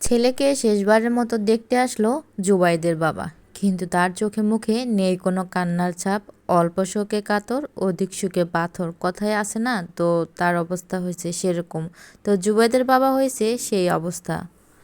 ছেলেকে শেষবারের মতো দেখতে আসলো জুবাইদের বাবা। কিন্তু তার চোখে মুখে নেই কোনো কান্নার ছাপ, অল্প শোকে কাতর অধিক সুখে পাথর। কথায় আছে না, তো তার অবস্থা হয়েছে সেরকম। তো জুবাইদের বাবা হয়েছে সেই অবস্থা।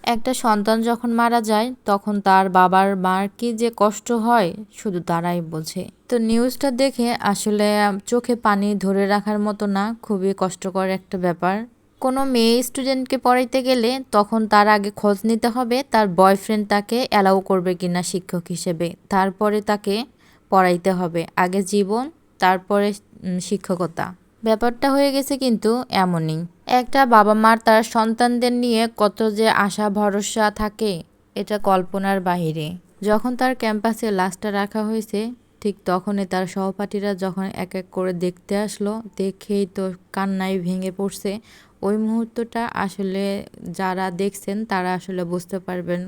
একটা সন্তান যখন মারা যায়, তখন তার বাবার মার কি যে কষ্ট হয়, শুধু তারাই বোঝে। তো নিউজটা দেখে আসলে চোখে পানি ধরে রাখার মতো না, খুবই কষ্টকর একটা ব্যাপার। কোনো মেয়ে স্টুডেন্টকে পড়াইতে গেলে তখন তার আগে খোঁজ নিতে হবে তার বয়ফ্রেন্ড তাকে অ্যালাউ করবে কিনা শিক্ষক হিসেবে। তারপরে তাকে পড়াইতে হবে। আগে জীবন, তারপরে শিক্ষকতা। ব্যাপারটা হয়ে গেছে কিন্তু এমনই। একটা বাবা মার তার সন্তানদের নিয়ে কত যে আশা, ভরসা থাকে, এটা কল্পনার বাহিরে। যখন তার ক্যাম্পাসে লাশটা রাখা হয়েছে, ঠিক তখনই তার সহপাঠীরা যখন এক এক করে দেখতে আসলো, দেখেই তো কান্নায় ভেঙে পড়ছে। ওই মুহূর্তটা আসলে যারা দেখছেন, তারা আসলে বুঝতে পারবেন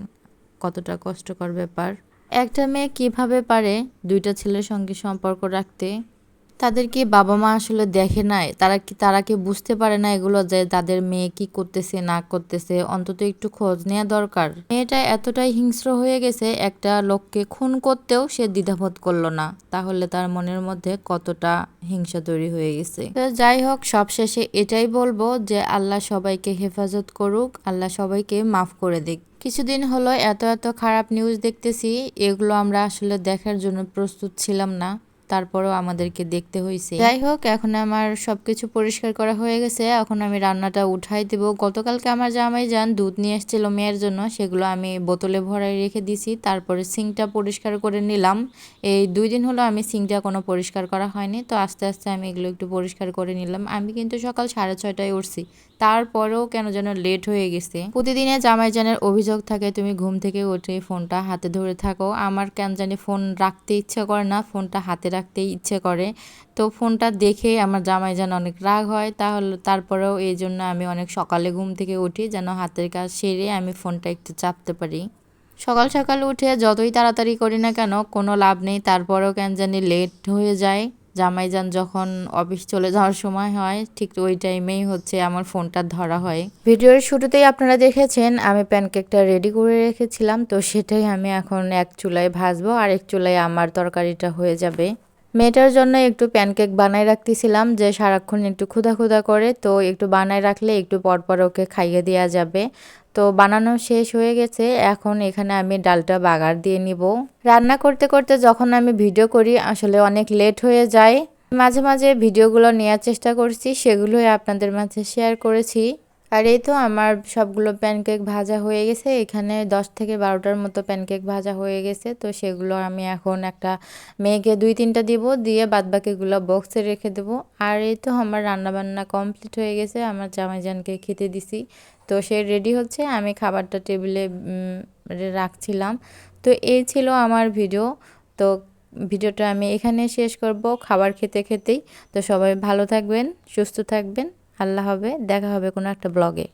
কতটা কষ্টকর ব্যাপার। একটা মেয়ে কীভাবে পারে দুইটা ছেলের সঙ্গে সম্পর্ক রাখতে? তাদের কি বাবা মা আসলে দেখে নাই। তারা কি তারা কি বুঝতে পারে না এগুলো যে তাদের মেয়ে কি করতেছে, না করতেছে? অন্তত একটু খোঁজ নেওয়া দরকার। মেয়েটা এতটাই হিংস্র হয়ে গেছে, একটা লোককে খুন করতেও সে দ্বিধাবোধ করল না। তাহলে তার মনের মধ্যে কতটা হিংসা তৈরি হয়ে গেছে? যাই হোক, সবশেষে এটাই বলব যে আল্লাহ সবাইকে হেফাজত করুক, আল্লাহ সবাইকে মাফ করে দিক। কিছুদিন হলো এত এত খারাপ নিউজ দেখতেছি, এগুলো আমরা আসলে দেখার জন্য প্রস্তুত ছিলাম না। তারপরেও আমাদেরকে দেখতে হয়েছে যাই হোক, এখন আমার সবকিছু পরিষ্কার করা হয়ে গেছে। এখন আমি রান্নাটা উঠাই দেব। গতকালকে আমার জামাই যান দুধ নিয়ে এসেছিল মেয়ের জন্য। সেগুলো আমি বোতলে ভরাই রেখে দিছি। তারপরে সিংটা পরিষ্কার করে নিলাম। এই দুই দিন হলো আমি সিংটা কোনো পরিষ্কার করা হয়নি। তো আস্তে আস্তে আমি এগুলো একটু পরিষ্কার করে নিলাম। আমি কিন্তু সকাল সাড়ে ছয়টায় উঠছি। তারপরেও কেন যেন লেট হয়ে গেছে। প্রতিদিনে জামাই জানের অভিযোগ থাকে, তুমি ঘুম থেকে উঠে ফোনটা হাতে ধরে থাকো। আমার কেন জানি ফোন রাখতে ইচ্ছে করে না, ফোনটা হাতে রাখতেই ইচ্ছে করে। তো ফোনটা দেখে আমার জামাই যেন অনেক রাগ হয়, তাহলে তারপরেও এই জন্য আমি অনেক সকালে ঘুম থেকে উঠি, যেন হাতের কাজ সেরে আমি ফোনটা একটু চাপতে পারি। সকাল সকাল উঠে যতই তাড়াতাড়ি করি না কেন, কোনো লাভ নেই, তারপরেও কেন জানি লেট হয়ে যায়। জামাইজান যখন অফিস চলে যাওয়ার সময় হয়, ঠিক ওই টাইমেই হচ্ছে আমার ফোনটা ধরা হয়। ভিডিওর শুরুতেই আপনারা দেখেছেন, আমি প্যানকেকটা রেডি করে রেখেছিলাম, তো সেটাই আমি এখন এক চুলায় ভাজবো আর এক চুলায় আমার তরকারিটা হয়ে যাবে। মেয়েটার জন্য একটু প্যানকেক বানায় রাখতেছিলাম, যে সারাক্ষণ একটু ক্ষুধা ক্ষুধা করে, তো একটু বানায় রাখলে একটু পরপর ওকে খাইয়ে দেওয়া যাবে। তো বানানো শেষ হয়ে গেছে, এখন এখানে আমি ডালটা বাগার দিয়ে নিব। রান্না করতে করতে যখন আমি ভিডিও করি, আসলে অনেক লেট হয়ে যায়। মাঝে মাঝে ভিডিওগুলো নেওয়ার চেষ্টা করছি, সেগুলোই আপনাদের মাঝে শেয়ার করেছি। আর এই তো আমার সবগুলো প্যানকেক ভাজা হয়ে গেছে। এখানে দশ থেকে বারোটার মতো প্যানকেক ভাজা হয়ে গেছে। তো সেগুলো আমি এখন একটা মেয়েকে দুই তিনটা দিব, দিয়ে বাদবাকিগুলো বক্সে রেখে দেবো। আর এই তো আমার রান্নাবান্না কমপ্লিট হয়ে গেছে। আমার জামাইজানকে খেতে দিছি। তো সে রেডি হচ্ছে। আমি খাবারটা টেবিলে রাখছিলাম। তো এই ছিল আমার ভিডিও তো ভিডিওটা আমি এখানে শেষ করব। খাবার খেতে খেতেই। তো সবাই ভালো থাকবেন, সুস্থ থাকবেন। আল্লাহ হবে দেখা হবে কোনো একটা ব্লগে